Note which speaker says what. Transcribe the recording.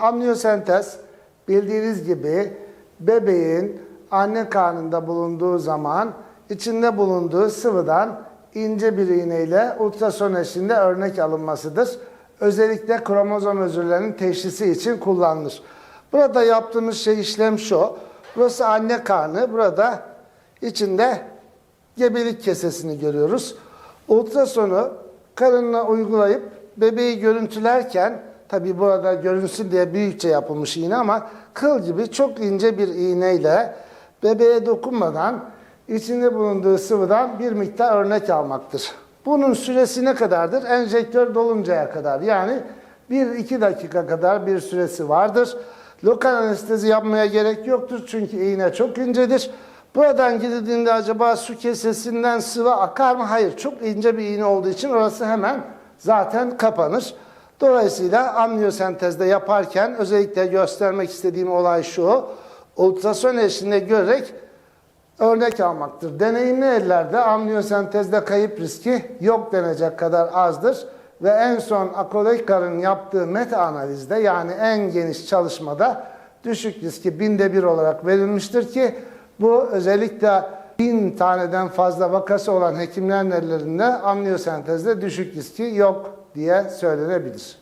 Speaker 1: Amniyosentez bildiğiniz gibi bebeğin anne karnında bulunduğu zaman içinde bulunduğu sıvıdan ince bir iğneyle ultrason eşliğinde örnek alınmasıdır. Özellikle kromozom özürlerinin teşhisi için kullanılır. Burada yaptığımız şey işlem şu. Burası anne karnı. Burada içinde gebelik kesesini görüyoruz. Ultrasonu karınına uygulayıp bebeği görüntülerken tabi burada görünsün diye büyükçe yapılmış iğne ama kıl gibi çok ince bir iğneyle bebeğe dokunmadan içinde bulunduğu sıvıdan bir miktar örnek almaktır. Bunun süresi ne kadardır? Enjektör doluncaya kadar yani 1-2 dakika kadar bir süresi vardır. Lokal anestezi yapmaya gerek yoktur çünkü iğne çok incedir. Buradan gidildiğinde acaba su kesesinden sıvı akar mı? Hayır. Çok ince bir iğne olduğu için orası hemen zaten kapanır. Dolayısıyla amniyosentezde yaparken özellikle göstermek istediğim olay şu. Ultrason eşliğinde görerek örnek almaktır. Deneyimli ellerde amniyosentezde kayıp riski yok denecek kadar azdır. Ve en son Akolekar'ın yaptığı meta analizde yani en geniş çalışmada düşük riski binde bir olarak verilmiştir ki bu özellikle bin taneden fazla vakası olan hekimlerin ellerinde amniyosentezde düşük riski yok diye söylenebilir.